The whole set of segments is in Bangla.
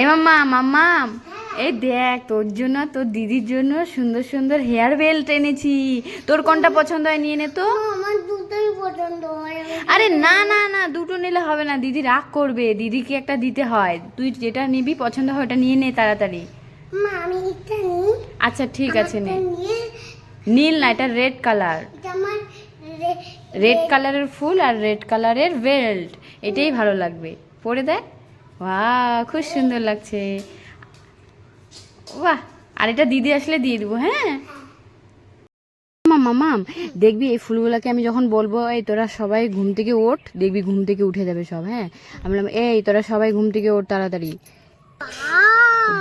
এ মাম্মা মাম্মা। এই দেখ তোর জন্য তোর দিদির জন্য সুন্দর সুন্দর হেয়ার বেল্ট এনেছি। তোর কোনটা পছন্দ হয় নিয়ে নে তো। আমার দুটোই পছন্দ হয়। আরে না না না দুটো নিলে হবে না। দিদি রাগ করবে। দিদিকে একটা দিতে হয়। তুই যেটা নিবি পছন্দ হয় ওটা নিয়ে নে তাড়াতাড়ি। মা আমি এটা নিই। আচ্ছা ঠিক আছে নে। নীল না এটা রেড কালার রেড কালারের ফুল আর রেড কালারের বেল্ট এটাই ভালো লাগবে। পরে দেখ। বাহ খুব সুন্দর লাগছে। বাহ আর এটা দিদি আসলে দিয়ে দেবো হ্যাঁ? মামা মাম দেখবি এই ফুলগুলোকে আমি যখন বলব এই তোরা সবাই ঘুম থেকে ওঠ দেখবি ঘুম থেকে উঠে যাবে সব হ্যাঁ? আমি বললাম এই তোরা সবাই ঘুম থেকে ওঠ তাড়াতাড়ি।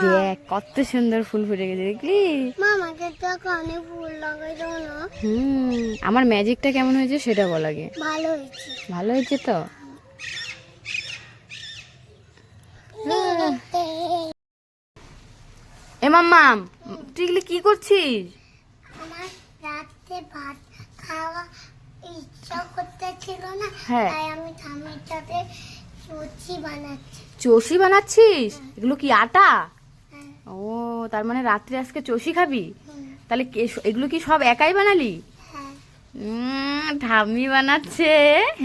দেখ কত সুন্দর ফুল ফুটে গেছে দেখলি? হুম আমার ম্যাজিকটা কেমন হয়েছে সেটা বল আগে। ভালো হয়েছে। ভালো হয়েছে তো এ মাম্মাম তুই এগুলো কি করছিস? আমার রাতে ভাত খাওয়া ইচ্ছা না হ্যাঁ। তাই আমি ঠামির সাথে সুচি বানাচ্ছি। চষি বানাচ্ছিস? এগুলো কি আটা? হ্যাঁ। ও তার মানে রাত্রে আজকে চষি খাবি? তাহলে এগুলো কি সব একাই বানালি? হ্যাঁ। ঠাম্মি বানাচ্ছে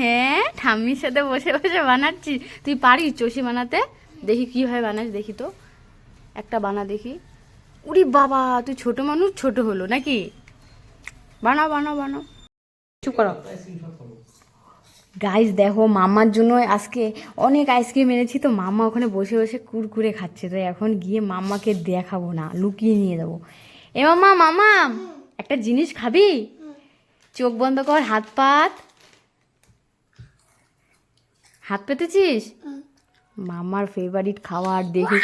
হ্যাঁ ঠাম্মির সাথে বসে বসে বানাচ্ছি। তুই পারিস চষি বানাতে? দেখি কীভাবে বানাস দেখি তো। একটা বানা দেখি। উরি বাবা তুই ছোট মানুষ ছোট হলো নাকি? বানাও বানাও বানাও। চুপ করো। গাইস দেখো মামার জন্য আজকে অনেক আইসক্রিম এনেছি তো মামা ওখানে বসে বসে কুরকুরে খাচ্ছে। তো এখন গিয়ে মাম্মাকে দেখাবো না লুকিয়ে নিয়ে যাব। এ মামা মামা একটা জিনিস খাবি? চোখ বন্ধ কর হাত পাত। হাত পেতেছিস। মামার ফেভারিট খাবার দেখি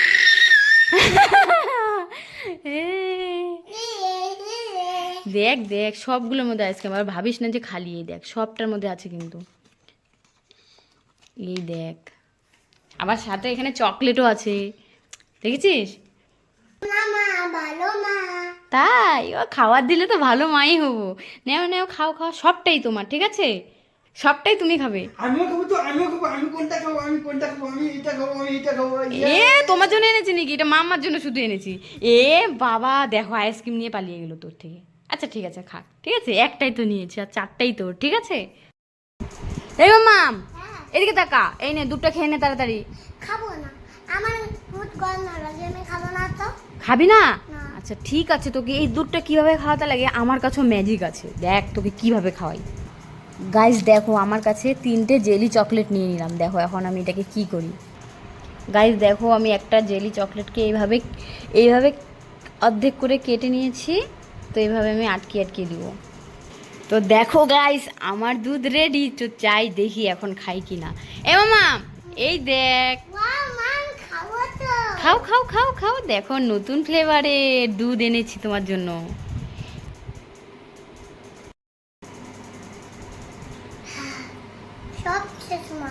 দেখ দেখ সবগুলোর মধ্যে আইসক্রিম আর ভাবিস না যে খালি এই দেখ সবটার মধ্যে আছে কিন্তু। এই দেখ। আবার সাথে এখানে চকলেটও আছে। দেখেছিস? তাই? ও খাবার দিলে তো ভালো মাই হব। নেও নেও খাও খাও সবটাই তোমার ঠিক আছে? সবটাই তুমি খাবে। আমিও খাব তো আমিও খাব আমি কোনটা খাব আমি কোনটা খাব আমি এটা খাব আমি এটা খাব এ তোমার জন্য এনেছি নাকি? এটা মাম্মার জন্য শুধু এনেছি। এ বাবা দেখো আইসক্রিম নিয়ে পালিয়ে গেলো তোর থেকে। আচ্ছা ঠিক আছে খা। ঠিক আছে? একটাই তো নিয়েছি আর চারটাই তোর ঠিক আছে? এই মাম এদিকে তাকা। এই নে দুটো খেয়ে নে তাড়াতাড়ি। খাব না। আমার দুধ গরম না লাগে আমি খাব না তো। খাবি না? না। আচ্ছা ঠিক আছে তোকে এই দুধটা কীভাবে খাওয়াতে লাগে? আমার কাছেও ম্যাজিক আছে। দেখ তোকে কীভাবে খাওয়াই। গাইস দেখো আমার কাছে তিনটে জেলি চকলেট নিয়ে নিলাম। দেখো এখন আমি এটাকে কি করি? গাইস দেখো আমি একটা জেলি চকলেটকে এইভাবে এইভাবে অর্ধেক করে কেটে নিয়েছি। তো এইভাবে আমি আটকে আটকে দিব। তো দেখো গাইস আমার দুধ রেডি তো চাই দেখি এখন খাই কি না এ মামা এই দেখ। খাও খাও খাও খাও। দেখো নতুন ফ্লেভারের দুধ এনেছি তোমার জন্য। শেষ মা।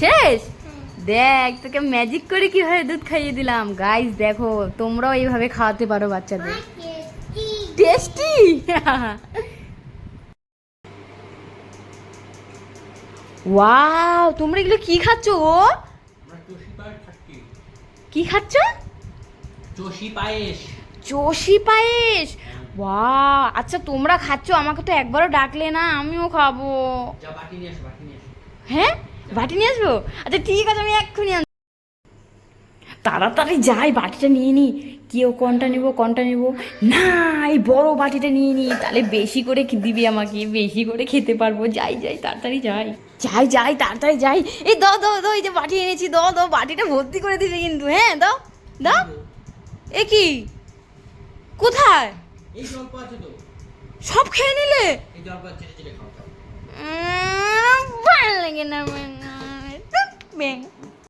শেষ? হ্যাঁ। দেখ তোকে ম্যাজিক করে কীভাবে দুধ খাইয়ে দিলাম। গাইস দেখো তোমরাও এইভাবে খাওয়াতে পারো বাচ্চাদের। টেস্টি ওয়াও তোমরা এগুলো কি খাচ্ছ গো? কি খাচ্ছ? চষি পায়েস। চষি পায়েস? ওয়া আচ্ছা তোমরা খাচ্ছ আমাকে তো একবারও ডাকলে না আমিও খাব। হ্যাঁ? বাটি নিয়ে আসব? আচ্ছা ঠিক আছে আমি এক্ষুনি আন তাড়াতাড়ি যাই বাটিটা নিয়ে নি। কেউ কোনটা নেব কোনটা নেব? না এই বড় বাটিটা নিয়ে নি। তাহলে বেশি করে দিবি আমাকে বেশি করে খেতে পারব। যাই যাই তাড়াতাড়ি যাই। যাই যাই তাড়াতাড়ি যাই। এই দাও দাও দাও এই যে বাটি এনেছি দাও দাও বাটিটা ভর্তি করে দিবে কিন্তু হ্যাঁ দাও। দাও। এ কি? কোথায়? সব খেয়ে নিলে? ভালো লাগে না ব্যাং।